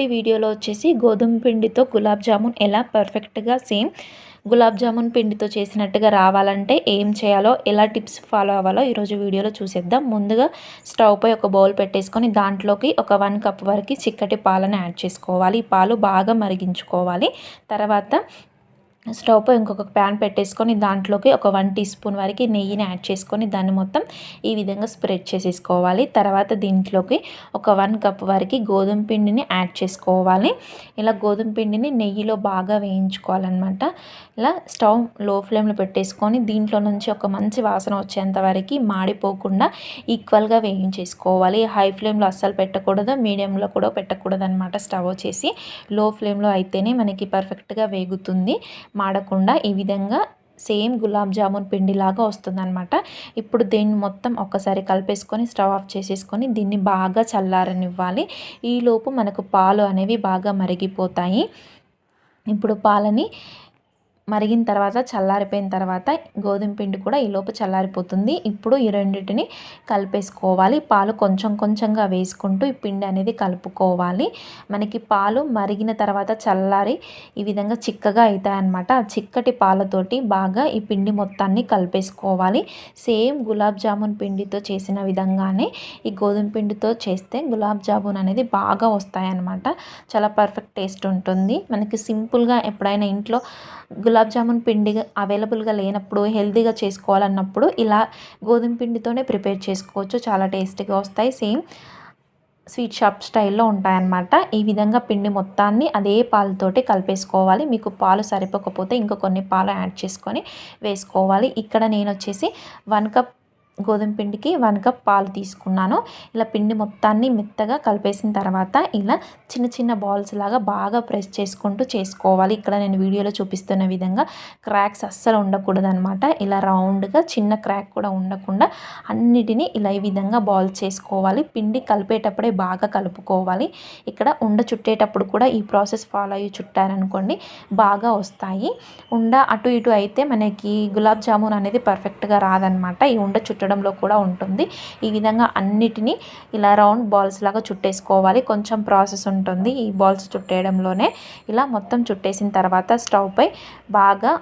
మొదటి వీడియోలో వచ్చేసి గోధుమ పిండితో గులాబ్ జామున్ ఎలా పర్ఫెక్ట్గా సేమ్ గులాబ్ జామున్ పిండితో చేసినట్టుగా రావాలంటే ఏం చేయాలో ఎలా టిప్స్ ఫాలో అవ్వాలో ఈరోజు వీడియోలో చూసేద్దాం. ముందుగా స్టవ్ పై ఒక బౌల్ పెట్టేసుకొని దాంట్లోకి ఒక వన్ కప్ వరకు చిక్కటి పాలను యాడ్ చేసుకోవాలి. ఈ పాలు బాగా మరిగించుకోవాలి. తర్వాత స్టవ్ పై ఇంకొక ప్యాన్ పెట్టేసుకొని దాంట్లోకి ఒక వన్ టీ స్పూన్ వరకు నెయ్యిని యాడ్ చేసుకొని దాన్ని మొత్తం ఈ విధంగా స్ప్రెడ్ చేసేసుకోవాలి. తర్వాత దీంట్లోకి ఒక వన్ కప్ వరకు గోధుమ పిండిని యాడ్ చేసుకోవాలి. ఇలా గోధుమ పిండిని నెయ్యిలో బాగా వేయించుకోవాలన్నమాట. ఇలా స్టవ్లో ఫ్లేమ్లో పెట్టేసుకొని దీంట్లో నుంచి ఒక మంచి వాసన వచ్చేంత వరకు మాడిపోకుండా ఈక్వల్గా వేయించేసుకోవాలి. హై ఫ్లేమ్లో అస్సలు పెట్టకూడదు మీడియంలో కూడా పెట్టకూడదు అనమాట స్టవ్ వచ్చేసి. లో ఫ్లేమ్లో అయితేనే మనకి పర్ఫెక్ట్గా వేగుతుంది. మాడకుండా ఈ విధంగా సేమ్ గులాబ్ జామున్ పిండిలాగా వస్తుందన్నమాట. ఇప్పుడు దీన్ని మొత్తం ఒక్కసారి కలిపేసుకొని స్టవ్ ఆఫ్ చేసేసుకొని దీన్ని బాగా చల్లారనివ్వాలి. ఈలోపు మనకు పాలు అనేవి బాగా మరిగిపోతాయి. ఇప్పుడు పాలని మరిగిన తర్వాత చల్లారిపోయిన తర్వాత గోధుమ పిండి కూడా ఈలోపు చల్లారిపోతుంది. ఇప్పుడు ఈ రెండింటిని కలిపేసుకోవాలి. పాలు కొంచెం కొంచెంగా వేసుకుంటూ ఈ పిండి అనేది కలుపుకోవాలి. మనకి పాలు మరిగిన తర్వాత చల్లారి ఈ విధంగా చిక్కగా అవుతాయన్నమాట. ఆ చిక్కటి పాలతోటి బాగా ఈ పిండి మొత్తాన్ని కలిపేసుకోవాలి. సేమ్ గులాబ్ జామున్ పిండితో చేసిన విధంగానే ఈ గోధుమ పిండితో చేస్తే గులాబ్ జామున్ అనేది బాగా వస్తాయన్నమాట. చాలా పర్ఫెక్ట్ టేస్ట్ ఉంటుంది. మనకి సింపుల్గా ఎప్పుడైనా ఇంట్లో గులాబ్ జామున్ పిండి అవైలబుల్గా లేనప్పుడు హెల్తీగా చేసుకోవాలన్నప్పుడు ఇలా గోధుమ పిండితోనే ప్రిపేర్ చేసుకోవచ్చు. చాలా టేస్టీగా వస్తాయి. సేమ్ స్వీట్ షాప్ స్టైల్లో ఉంటాయన్నమాట. ఈ విధంగా పిండి మొత్తాన్ని అదే పాలతోటి కలిపేసుకోవాలి. మీకు పాలు సరిపోకపోతే ఇంకా కొన్ని పాలు యాడ్ చేసుకొని వేసుకోవాలి. ఇక్కడ నేను వచ్చేసి వన్ కప్ గోధుమ పిండికి వన్ కప్ పాలు తీసుకున్నాను. ఇలా పిండి మొత్తాన్ని మెత్తగా కలిపేసిన తర్వాత ఇలా చిన్న చిన్న బాల్స్ లాగా బాగా ప్రెస్ చేసుకుంటూ చేసుకోవాలి. ఇక్కడ నేను వీడియోలో చూపిస్తున్న విధంగా క్రాక్స్ అస్సలు ఉండకూడదు అనమాట ఇలా రౌండ్గా చిన్న క్రాక్ కూడా ఉండకుండా అన్నిటినీ ఇలా ఈ విధంగా బాల్ చేసుకోవాలి. పిండి కలిపేటప్పుడే బాగా కలుపుకోవాలి. ఇక్కడ ఉండ చుట్టేటప్పుడు కూడా ఈ ప్రాసెస్ ఫాలో అయ్యి చుట్టారనుకోండి బాగా వస్తాయి. ఉండ అటు ఇటు అయితే మనకి గులాబ్ జామున్ అనేది పర్ఫెక్ట్గా రాదనమాట ఈ ఉండ చుట్టడం చుట్టడంలో కూడా ఉంటుంది. ఈ విధంగా అన్నిటినీ ఇలా రౌండ్ బాల్స్ లాగా చుట్టేసుకోవాలి. కొంచెం ప్రాసెస్ ఉంటుంది ఈ బాల్స్ చుట్టేయడంలోనే. ఇలా మొత్తం చుట్టేసిన తర్వాత స్టవ్ పై బాగా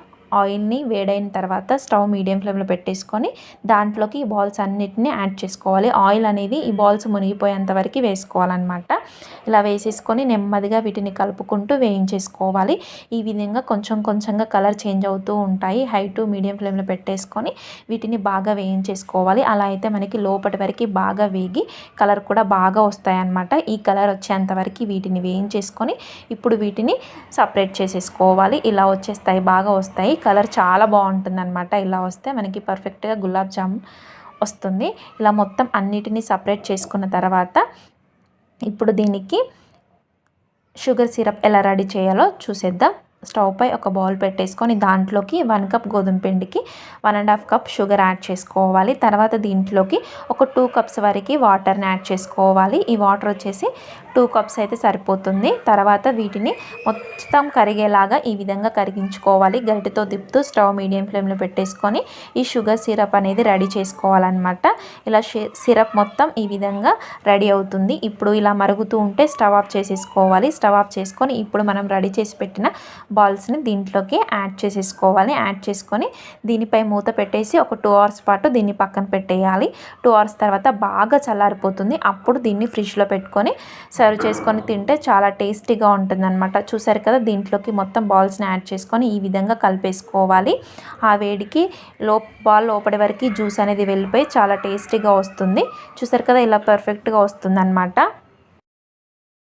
ఆయిల్ని వేడైన తర్వాత స్టవ్ మీడియం ఫ్లేమ్లో పెట్టేసుకొని దాంట్లోకి ఈ బాల్స్ అన్నిటిని యాడ్ చేసుకోవాలి. ఆయిల్ అనేది ఈ బాల్స్ మునిగిపోయేంత వరకు వేసుకోవాలన్నమాట. ఇలా వేసేసుకొని నెమ్మదిగా వీటిని కలుపుకుంటూ వేయించేసుకోవాలి. ఈ విధంగా కొంచెం కొంచెంగా కలర్ చేంజ్ అవుతూ ఉంటాయి. హై టు మీడియం ఫ్లేమ్లో పెట్టేసుకొని వీటిని బాగా వేయించేసుకోవాలి. అలా అయితే మనకి లోపటి వరకు బాగా వేగి కలర్ కూడా బాగా వస్తాయి అన్నమాట ఈ కలర్ వచ్చేంత వరకు వీటిని వేయించేసుకొని ఇప్పుడు వీటిని సపరేట్ చేసేసుకోవాలి. ఇలా వచ్చేస్తాయి బాగా వస్తాయి. కలర్ చాలా బాగుంటుంది అనమాట ఇలా వస్తే మనకి పర్ఫెక్ట్గా గులాబ్ జామున్ వస్తుంది. ఇలా మొత్తం అన్నిటినీ సపరేట్ చేసుకున్న తర్వాత ఇప్పుడు దీనికి షుగర్ సిరప్ ఎలా రెడీ చేయాలో చూసేద్దాం. స్టవ్ పై ఒక బౌల్ పెట్టేసుకొని దాంట్లోకి వన్ కప్ గోధుమ పిండికి one and half cup sugar add చేసుకోవాలి. తర్వాత దీంట్లోకి ఒక టూ కప్స్ వరకు వాటర్ని యాడ్ చేసుకోవాలి. ఈ వాటర్ వచ్చేసి టూ కప్స్ అయితే సరిపోతుంది. తర్వాత వీటిని మొత్తం కరిగేలాగా ఈ విధంగా కరిగించుకోవాలి. గరిటెతో దిప్పుతూ స్టవ్ మీడియం ఫ్లేమ్లో పెట్టేసుకొని ఈ షుగర్ సిరప్ అనేది రెడీ చేసుకోవాలన్నమాట. ఇలా సిరప్ మొత్తం ఈ విధంగా రెడీ అవుతుంది. ఇప్పుడు ఇలా మరుగుతూ ఉంటే స్టవ్ ఆఫ్ చేసేసుకోవాలి. స్టవ్ ఆఫ్ చేసుకొని ఇప్పుడు మనం రెడీ చేసి పెట్టిన బాల్స్ని దీంట్లోకి యాడ్ చేసేసుకోవాలి. యాడ్ చేసుకొని దీనిపై మూత పెట్టేసి ఒక టూ అవర్స్ పాటు దీన్ని పక్కన పెట్టేయాలి. టూ అవర్స్ తర్వాత బాగా చల్లారిపోతుంది. అప్పుడు దీన్ని ఫ్రిడ్జ్లో పెట్టుకొని సర్వ్ చేసుకొని తింటే చాలా టేస్టీగా ఉంటుందన్నమాట. చూసారు కదా దీంట్లోకి మొత్తం బాల్స్ని యాడ్ చేసుకొని ఈ విధంగా కలిపేసుకోవాలి. ఆ వేడికి లో బాల్ లోపటి వరకు జ్యూస్ అనేది వెళ్ళిపోయి చాలా టేస్టీగా వస్తుంది. చూసారు కదా ఇలా పర్ఫెక్ట్గా వస్తుంది